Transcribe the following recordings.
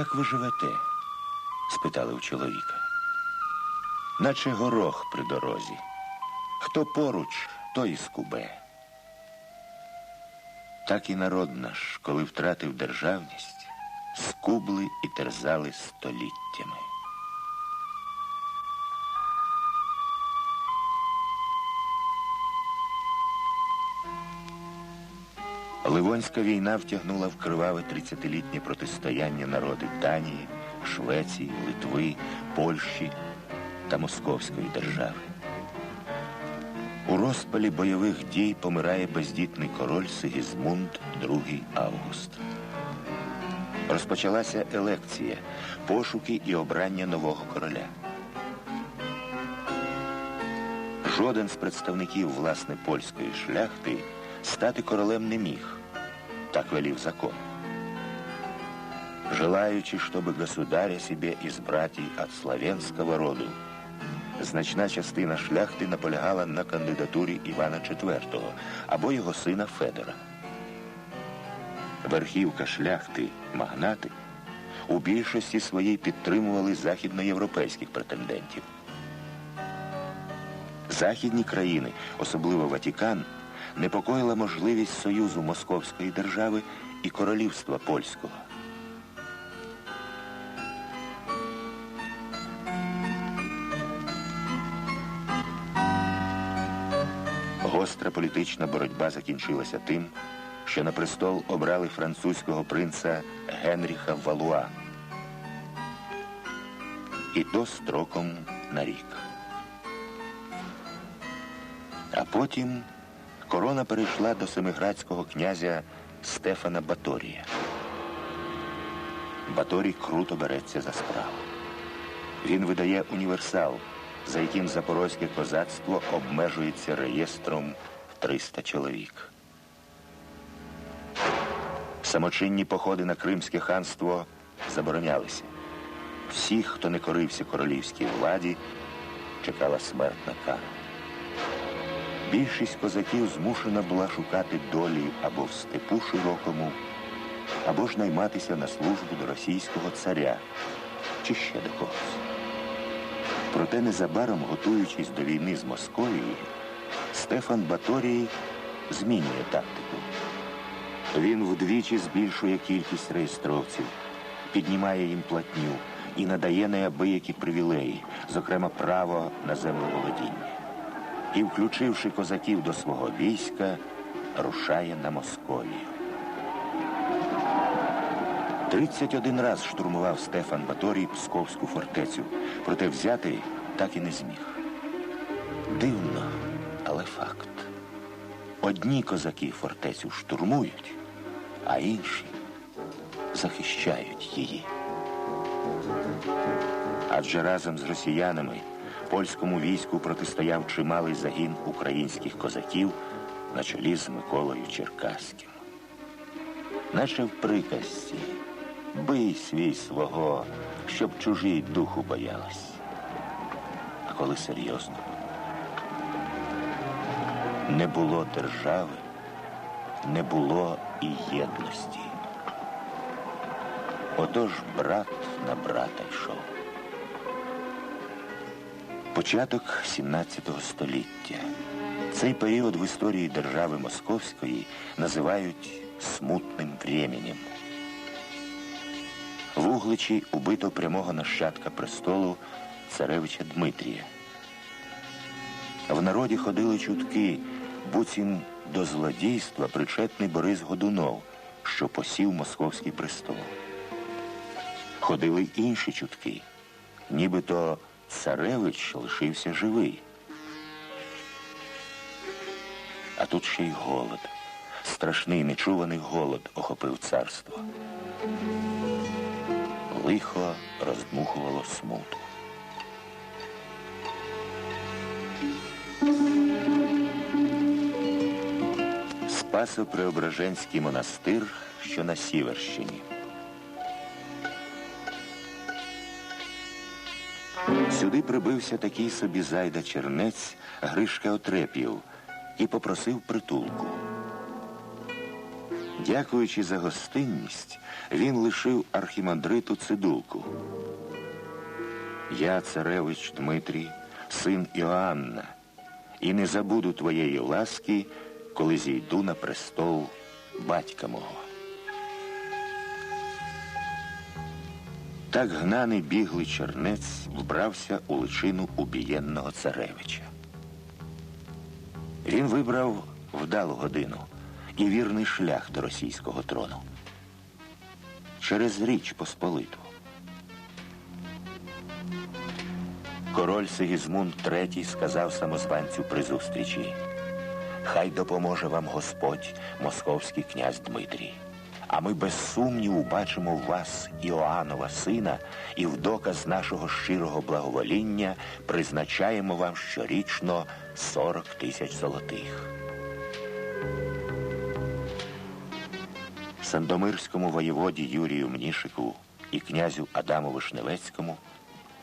Як ви живете? спитали у чоловіка. Наче горох при дорозі. Хто поруч, той і скубе. Так і народ наш, коли втратив державність, скубли і терзали століттями. Ливонська війна втягнула в криваве 30-літнє протистояння народи Данії, Швеції, Литви, Польщі та Московської держави. У розпалі бойових дій помирає бездітний король Сигізмунд II Август. Розпочалася елекція, пошуки і обрання нового короля. Жоден з представників власне польської шляхти стати королем не міг. Так велів закон. Желаючи, чтобы государя себе избрать от славянского роду, значна частина шляхти наполягала на кандидатурі Івана IV або його сина Федора. Верхівка шляхти, магнати, у більшості своїй підтримували західноєвропейських претендентів. Західні країни, особливо Ватикан, непокоїла можливість союзу Московської держави і королівства польського. Гостра політична боротьба закінчилася тим, що на престол обрали французького принца Генріха Валуа. І то строком на рік. А потім корона перейшла до семиградського князя Стефана Баторія. Баторій круто береться за справу. Він видає універсал, за яким запорозьке козацтво обмежується реєстром в 300 чоловік. Самочинні походи на Кримське ханство заборонялися. Всіх, хто не корився королівській владі, чекала смертна кара. Більшість козаків змушена була шукати долі або в степу широкому, або ж найматися на службу до російського царя чи ще до когось. Проте незабаром, готуючись до війни з Московією, Стефан Баторій змінює тактику. Він вдвічі збільшує кількість реєстровців, піднімає їм платню і надає неабиякі привілеї, зокрема право на землеволодіння. І, включивши козаків до свого війська, рушає на Московію. 31 раз штурмував Стефан Баторій Псковську фортецю, проте взяти так і не зміг. Дивно, але факт. Одні козаки фортецю штурмують, а інші захищають її. Адже разом з росіянами польському війську протистояв чималий загін українських козаків на чолі з Миколою Черкаським. Наче в приказці бий свій свого, щоб чужій духу боялась. А коли серйозно, не було держави, не було і єдності. Отож брат на брата йшов. Початок 17 століття. Цей період в історії держави Московської називають смутним временем. В Угличі убито прямого нащадка престолу царевича Дмитрія. В народі ходили чутки, буцім до злодійства причетний Борис Годунов, що посів московський престол. Ходили інші чутки, нібито царевич лишився живий. А тут ще й голод. Страшний нечуваний голод охопив царство. Лихо роздмухувало смуту. Спасо-Преображенський монастир, що на Сіверщині. Сюди прибився такий собі зайда чернець Гришка Отрепів і попросив притулку. Дякуючи за гостинність, він лишив архімандриту цидулку. Я, царевич Дмитрій, син Іоанна, і не забуду твоєї ласки, коли зійду на престол батька мого. Так гнаний біглий чернець вбрався у личину убієнного царевича. Він вибрав вдалу годину і вірний шлях до російського трону через річ Посполиту. Король Сигізмунд III сказав самозванцю при зустрічі, хай допоможе вам Господь, московський князь Дмитрій. А ми без сумніву бачимо вас Іоанова сина і в доказ нашого щирого благовоління призначаємо вам щорічно 40 тисяч золотих. Сандомирському воєводі Юрію Мнішику і князю Адаму Вишневецькому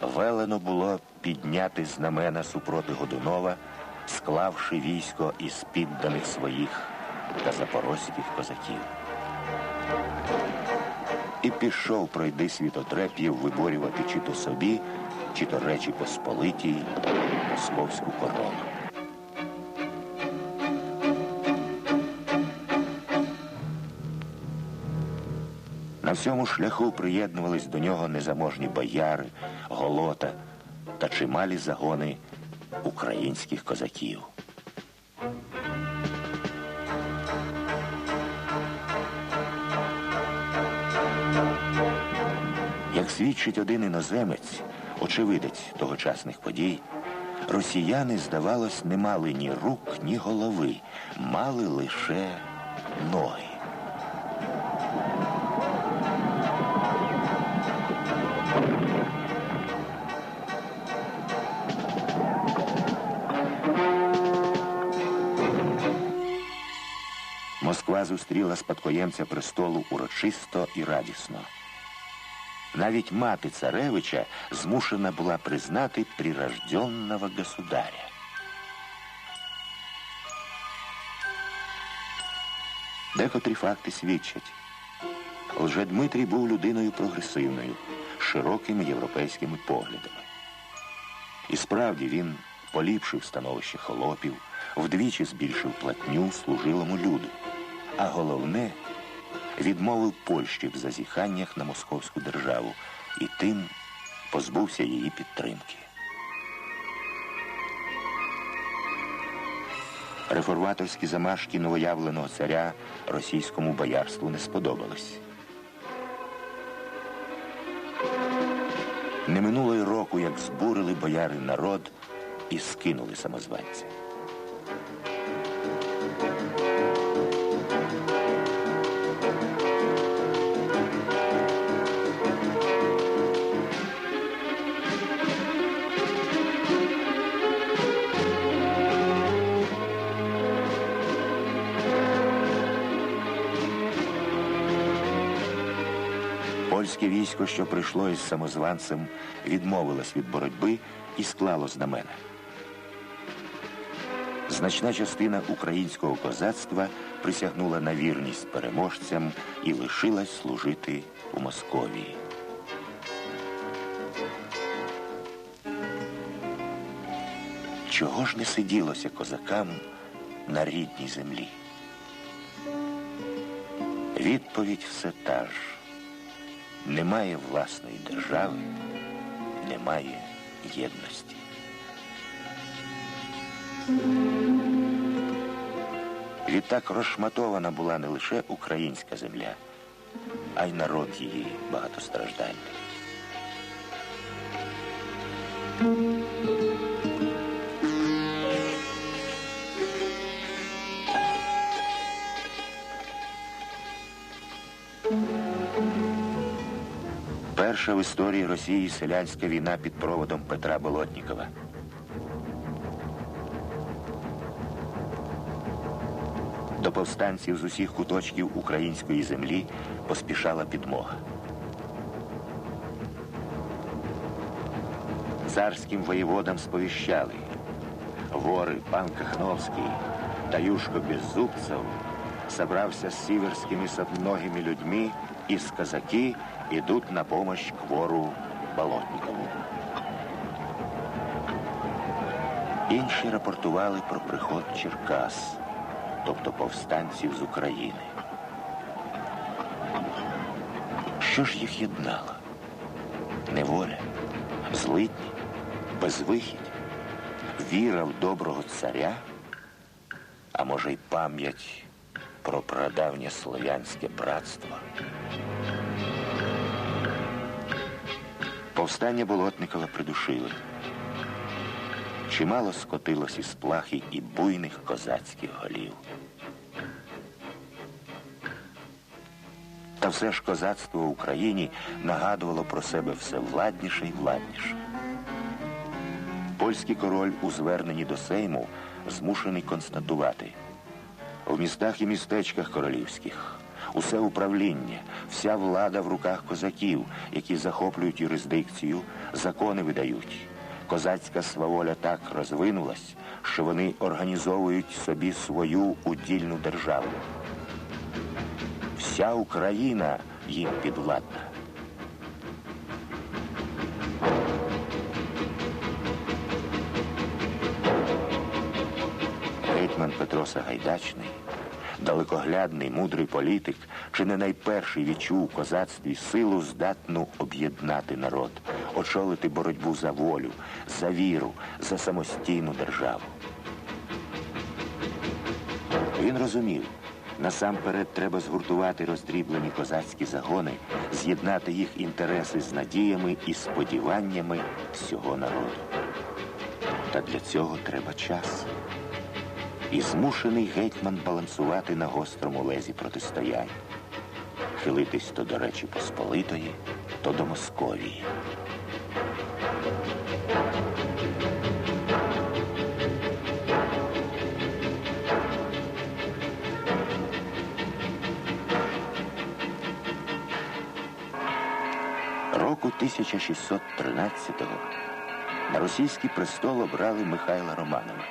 велено було підняти знамена супроти Годунова, склавши військо із підданих своїх та запорозьких козаків. І пішов пройди світотреп'їв виборювати чи то собі, чи то Речі Посполитій московську корону. На всьому шляху приєднувались до нього незаможні бояри, голота та чималі загони українських козаків. Свідчить один іноземець, очевидець тогочасних подій, росіяни, здавалось, не мали ні рук, ні голови, мали лише ноги. Москва зустріла спадкоємця престолу урочисто і радісно. Навіть мати царевича змушена була признати прирожденного государя. Декотрі факти свідчать. Лжедмитрій був людиною прогресивною, широкими європейськими поглядами. І справді він поліпшив становище холопів, вдвічі збільшив платню служилому люду. А головне, відмовив Польщі в зазіханнях на московську державу і тим позбувся її підтримки. Реформаторські замашки новоявленого царя російському боярству не сподобались. Не минуло й року, як збурили бояри народ і скинули самозванця. Польське військо, що прийшло із самозванцем, відмовилось від боротьби і склало знамена. Значна частина українського козацтва присягнула на вірність переможцям і лишилась служити у Московії. Чого ж не сиділося козакам на рідній землі? Відповідь все та ж. Немає власної держави, немає єдності. Відтак розшматована була не лише українська земля, а й народ її багатостраждальний. Перша в історії Росії селянська війна під проводом Петра Болотнікова. До повстанців з усіх куточків української землі поспішала підмога. Царським воєводам сповіщали. Вори пан Кахновський та Юшко Беззубцев собрался с сиверскими совногими людьми, из казаки идут на помощь к вору Болотникову. Інші рапортували про приход Черкас, тобто повстанців з України. Що ж їх єднало? Неволя, злидні, безвихідь, віра в доброго царя, а може й пам'ять про прадавнє слов'янське братство. Повстання Болотникова придушили. Чимало скотилось із плахи і буйних козацьких голів. Та все ж козацтво в Україні нагадувало про себе все владніше і владніше. Польський король у зверненні до Сейму змушений констатувати. В містах і містечках королівських усе управління, вся влада в руках козаків, які захоплюють юрисдикцію, закони видають. Козацька сваволя так розвинулась, що вони організовують собі свою удільну державу. Вся Україна їм підвладна. Гетьман Петро Сагайдачний, далекоглядний, мудрий політик, чи не найперший відчув у козацтві силу здатну об'єднати народ, очолити боротьбу за волю, за віру, за самостійну державу. Він розумів, насамперед треба згуртувати роздріблені козацькі загони, з'єднати їх інтереси з надіями і сподіваннями всього народу. Та для цього треба час. І змушений гетьман балансувати на гострому лезі протистоянь, хилитись то до Речі Посполитої, то до Московії. Року 1613-го на російський престол обрали Михайла Романова.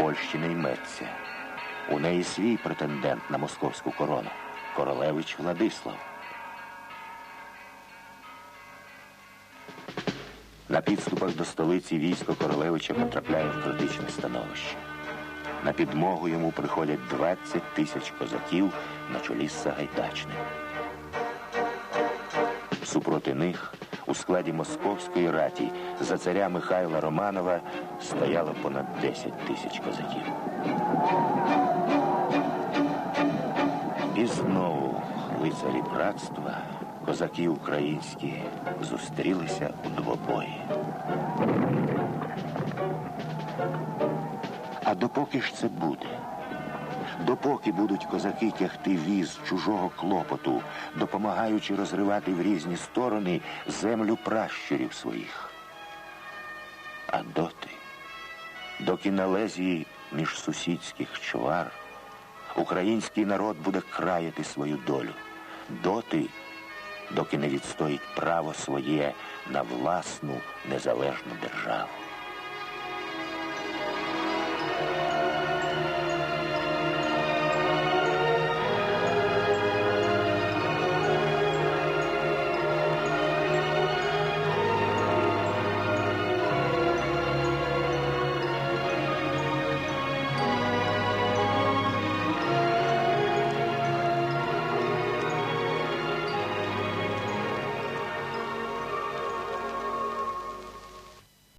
Польщі йметься. У неї свій претендент на московську корону королевич Владислав. На підступах до столиці військо королевича потрапляє в критичне становище. На підмогу йому приходять 20 тисяч козаків на чолі з Сагайдачним. Супроти них у складі московської раті за царя Михайла Романова стояло понад 10 тисяч козаків. І знову лицарі братства, козаки українські, зустрілися у двобої. А допоки ж це буде? Допоки будуть козаки тягти віз чужого клопоту, допомагаючи розривати в різні сторони землю пращурів своїх. А доти, доки на лезі між сусідських чвар, український народ буде краяти свою долю, доти, доки не відстоїть право своє на власну незалежну державу.